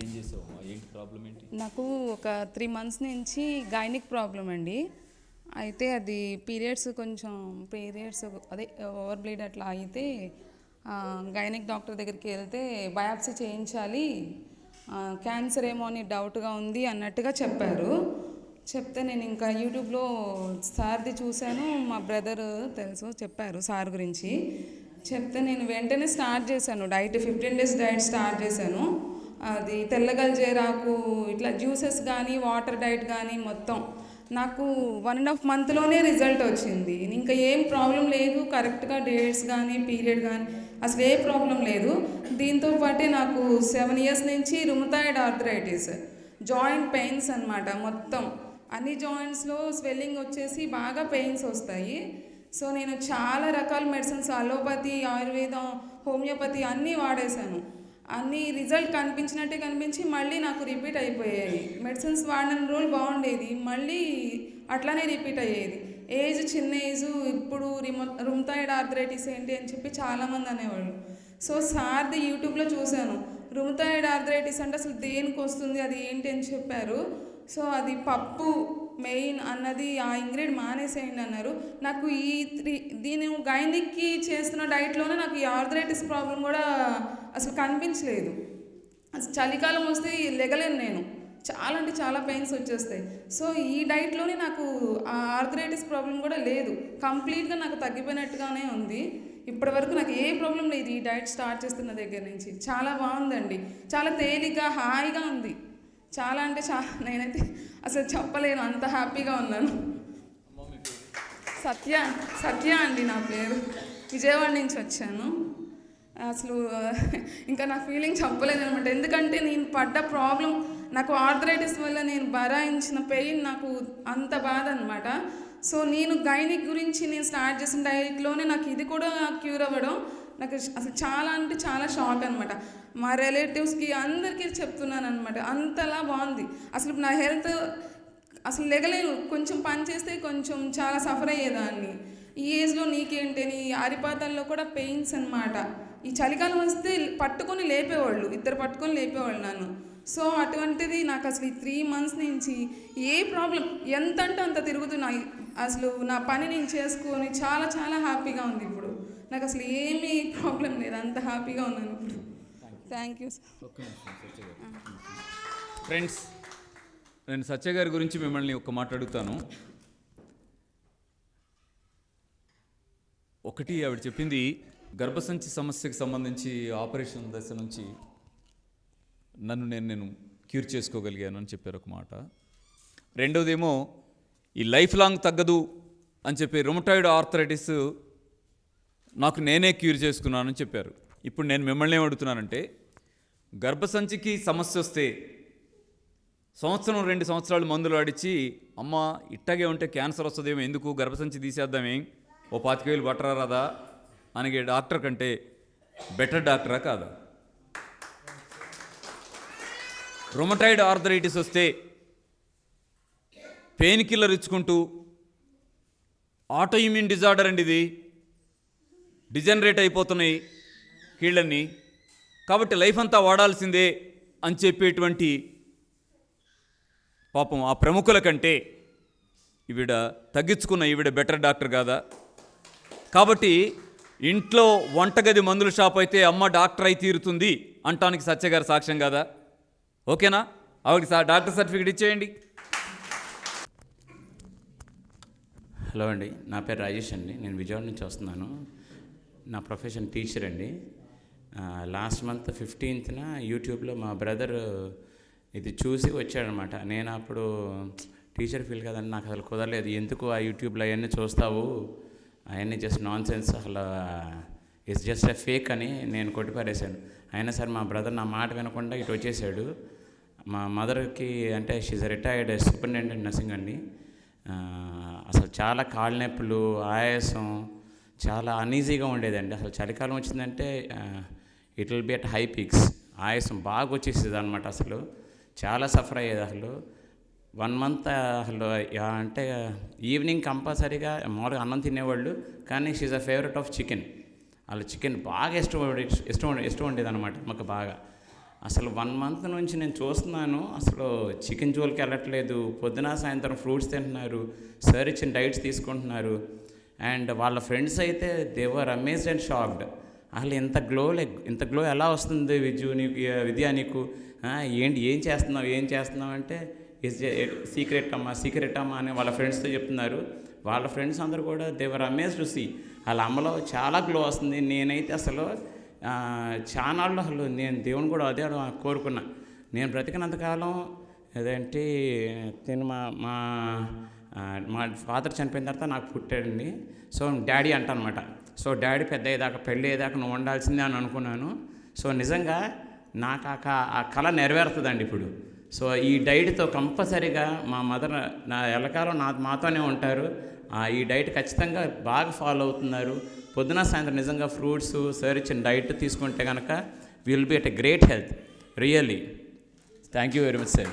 ఏం చేసావు? ఏంటి ప్రాబ్లం ఏంటి? నాకు ఒక త్రీ మంత్స్ నుంచి గైనిక్ ప్రాబ్లం అండి. అయితే అది పీరియడ్స్ కొంచెం పీరియడ్స్ అదే ఓవర్ బ్లీడ్ అట్లా అయితే గైనిక్ డాక్టర్ దగ్గరికి వెళ్తే బయాప్సీ చేయించాలి క్యాన్సర్ ఏమో అని డౌట్గా ఉంది అన్నట్టుగా చెప్పారు. చెప్తే నేను ఇంకా యూట్యూబ్లో సార్ది చూశాను మా బ్రదర్ తెలుసు చెప్పారు సార్ గురించి. చెప్తే నేను వెంటనే స్టార్ట్ చేశాను diet fifteen days diet start చేశాను. అది తెల్లగల్జేరాకు ఇట్లా జ్యూసెస్ కానీ వాటర్ డైట్ కానీ మొత్తం నాకు వన్ అండ్ హాఫ్ మంత్లోనే రిజల్ట్ వచ్చింది. ఇంకా ఏం ప్రాబ్లం లేదు కరెక్ట్గా డేట్స్ కానీ పీరియడ్ కానీ అసలు ఏ ప్రాబ్లం లేదు. దీంతో పాటే నాకు సెవెన్ ఇయర్స్ నుంచి రుమతాయిడ్ ఆర్థరైటిస్ జాయింట్ పెయిన్స్ అనమాట మొత్తం. అన్ని జాయింట్స్లో స్వెల్లింగ్ వచ్చేసి బాగా పెయిన్స్ వస్తాయి. సో నేను చాలా రకాల మెడిసిన్స్ అలోపతి ఆయుర్వేదం హోమియోపతి అన్నీ వాడేశాను. అన్ని రిజల్ట్ కనిపించినట్టే కనిపించి మళ్ళీ నాకు రిపీట్ అయిపోయాయి మెడిసిన్స్ వాడిన రోజులు బాగుండేది. మళ్ళీ అట్లానే రిపీట్ అయ్యేది. ఏజ్ చిన్న ఏజ్ ఇప్పుడు రిమో రుమ్తాయిడ్ ఆర్థరైటిస్ ఏంటి అని చెప్పి చాలామంది అనేవాళ్ళు. సో సార్ది యూట్యూబ్లో చూశాను. రుమ్థాయిడ్ ఆర్థరైటిస్ అంటే అసలు దేనికి వస్తుంది? అది ఏంటి అని చెప్పారు. సో అది పప్పు మెయిన్ అన్నది ఆ ఇంగ్రీడ్ మానేసేయండి అన్నారు. నాకు ఈ త్రీ దీని గైనిక్కి చేస్తున్న డైట్లోనే నాకు ఈ ఆర్థరైటిస్ ప్రాబ్లం కూడా అసలు కనిపించలేదు. అసలు చలికాలం వస్తే లెగలేను నేను. చాలా అంటే చాలా పెయిన్స్ వచ్చేస్తాయి. సో ఈ డైట్లోనే నాకు ఆ ఆర్థరైటిస్ ప్రాబ్లం కూడా లేదు. కంప్లీట్గా నాకు తగ్గిపోయినట్టుగానే ఉంది. ఇప్పటివరకు నాకు ఏ ప్రాబ్లం లేదు ఈ డైట్ స్టార్ట్ చేస్తున్న దగ్గర నుంచి. చాలా బాగుందండి. చాలా తేలిగ్గా హాయిగా ఉంది. చాలా అంటే చాలా నేనైతే అసలు చెప్పలేను. అంత హ్యాపీగా ఉన్నాను. సత్య సత్య అండి నా పేరు. విజయవాడ నుంచి వచ్చాను. అసలు ఇంకా నా ఫీలింగ్ చెప్పలేదు అనమాట ఎందుకంటే నేను పడ్డ ప్రాబ్లం నాకు ఆర్థరైటిస్ వల్ల నేను బరాయించిన పెయిన్ నాకు అంత బాధ అనమాట సో నేను గైనిక్ గురించి నేను స్టార్ట్ చేసిన డైట్లోనే నాకు ఇది కూడా క్యూర్ అవ్వడం నాకు అసలు చాలా అంటే చాలా షాక్ అనమాట మా రిలేటివ్స్కి అందరికీ చెప్తున్నాను అనమాట అంతలా బాగుంది. అసలు నా హెల్త్ అసలు లెగలేను కొంచెం పని చేస్తే కొంచెం చాలా సఫర్ అయ్యేదాన్ని. ఈ ఏజ్లో నీకేంటి? నీ అరిపాతల్లో కూడా పెయిన్స్ అనమాట ఈ చలికాలం వస్తే పట్టుకొని లేపేవాళ్ళు ఇద్దరు పట్టుకొని లేపేవాళ్ళు నన్ను. సో అటువంటిది నాకు అసలు ఈ త్రీ మంత్స్ నుంచి ఏ ప్రాబ్లం ఎంత అంటే అంత తిరుగుతున్నాయి అసలు నా పని నేను చేసుకొని చాలా చాలా హ్యాపీగా ఉంది ఇప్పుడు. నాకు అసలు ఏమీ ప్రాబ్లం లేదు అంత హ్యాపీగా ఉన్నాను ఇప్పుడు. థ్యాంక్ యూ సార్ ఫ్రెండ్స్ నేను సత్య గారి గురించి మిమ్మల్ని ఒక మాట అడుగుతాను. ఒకటి ఆవిడ చెప్పింది గర్భసంచి సమస్యకి సంబంధించి ఆపరేషన్ దశ నుంచి నన్ను నేను నేను క్యూర్ చేసుకోగలిగాను అని చెప్పారు ఒక మాట. రెండోదేమో ఈ లైఫ్ లాంగ్ తగ్గదు అని చెప్పి రొమటాయిడ్ ఆర్థరైటిస్ నాకు నేనే క్యూర్ చేసుకున్నానని చెప్పారు. ఇప్పుడు నేను మిమ్మల్ని ఏం గర్భసంచికి సమస్య వస్తే సంవత్సరం రెండు సంవత్సరాలు మందులు ఆడిచి అమ్మ ఇట్టగే ఉంటే క్యాన్సర్ వస్తుందేమో ఎందుకు గర్భసంచి తీసేద్దామే? ఓ పాతిక వేలు బట్టరా రాదా? అనగే డాక్టర్ కంటే బెటర్ డాక్టరా కాదా? రొమటైడ్ ఆర్థరైటిస్ వస్తే పెయిన్ కిల్లర్ ఇచ్చుకుంటూ ఆటో ఇమ్యూన్ డిజార్డర్ అండి ఇది. డిజనరేట్ అయిపోతున్నాయి కీళ్ళన్నీ. కాబట్టి లైఫ్ అంతా వాడాల్సిందే అని చెప్పేటువంటి పాపం ఆ ప్రముఖుల కంటే ఈవిడ తగ్గించుకున్న ఈవిడ బెటర్ డాక్టర్ కాదా? కాబట్టి ఇంట్లో వంటగది మందుల షాప్ అయితే అమ్మ డాక్టర్ అయి తీరుతుంది అంటానికి సత్యగారి సాక్ష్యం కదా? ఓకేనా? ఆవిడకి డాక్టర్ సర్టిఫికేట్ ఇచ్చేయండి. హలో అండి నా పేరు రాజేష్ అండి. నేను విజయవాడ నుంచి వస్తున్నాను. నా ప్రొఫెషన్ టీచర్ అండి. లాస్ట్ మంత్ ఫిఫ్టీన్త్న యూట్యూబ్లో మా బ్రదర్ ఇది చూసి వచ్చాడనమాట. నేను అప్పుడు టీచర్ ఫీల్ కదండి నాకు అసలు కుదరలేదు. ఎందుకు ఆ యూట్యూబ్లో అవన్నీ చూస్తావు? అవన్నీ జస్ట్ నాన్ సెన్స్ అసలు ఇట్స్ జస్ట్ ఎ ఫేక్ అని నేను కొట్టిపారేశాను అయినా సరే మా బ్రదర్ నా మాట వినకుండా ఇటు వచ్చేసాడు. మా మదర్కి అంటే షీజ్ రిటైర్డ్ సూపరింటెండెంట్ నర్సింగ్ అండి. అసలు చాలా కాళ్ళ నొప్పులు ఆయాసం చాలా అనీజీగా ఉండేదండి. అసలు చలికాలం వచ్చిందంటే it will be at high peaks ఆయాసం బాగా వచ్చేసేది అనమాట అసలు. చాలా సఫర్ అయ్యేది అసలు. వన్ మంత్ అసలు యా అంటే ఈవినింగ్ కంపల్సరీగా మామూలుగా అన్నం తినేవాళ్ళు కానీ she's a favourite of chicken. వాళ్ళు చికెన్ బాగా ఇష్టం ఇష్టం ఇష్టం ఉండేది అనమాట మాకు బాగా. అసలు వన్ మంత్ నుంచి నేను చూస్తున్నాను అసలు చికెన్ జోలికి వెళ్ళట్లేదు పొద్దున సాయంత్రం ఫ్రూట్స్ తింటున్నారు సార్ ఇచ్చిన డైట్స్ తీసుకుంటున్నారు అండ్ వాళ్ళ ఫ్రెండ్స్ అయితే దేవర్ అమేజ్డ్ అండ్ షాక్డ్. అసలు ఇంత గ్లో ఇంత గ్లో ఎలా వస్తుంది విద్యు నీకు విద్య నీకు? ఏంటి ఏం చేస్తున్నావు ఏం చేస్తున్నావు అంటే సీక్రెట్ అమ్మా సీక్రెట్ అమ్మా అని వాళ్ళ ఫ్రెండ్స్తో చెప్తున్నారు. వాళ్ళ ఫ్రెండ్స్ అందరూ కూడా దేవర్ అమేజ్ టు సీ వాళ్ళ అమ్మలో చాలా గ్లో వస్తుంది. నేనైతే అసలు చానాళ్ళు అసలు నేను దేవుని కూడా అదే కోరుకున్నా. నేను బ్రతికినంతకాలం ఏదంటే నేను మా మా మా ఫాదర్ చనిపోయిన తర్వాత నాకు పుట్టాడండి. సో డాడీ అంట అనమాట సో డాడీ పెద్ద అయ్యేదాకా పెళ్ళి అయ్యేదాకా నువ్వు ఉండాల్సిందే అని అనుకున్నాను. సో నిజంగా నాకు ఆ క- ఆ కళ నెరవేరుతుందండి ఇప్పుడు. సో ఈ డైట్తో కంపల్సరీగా మా మదర్ నా ఎల్లకాలం నా మాతోనే ఉంటారు. ఈ డైట్ ఖచ్చితంగా బాగా ఫాలో అవుతున్నారు. పొద్దున సాయంత్రం నిజంగా ఫ్రూట్స్ సార్ ఇచ్చిన డైట్ తీసుకుంటే కనుక will be at a great health. Really. Thank you very much sir.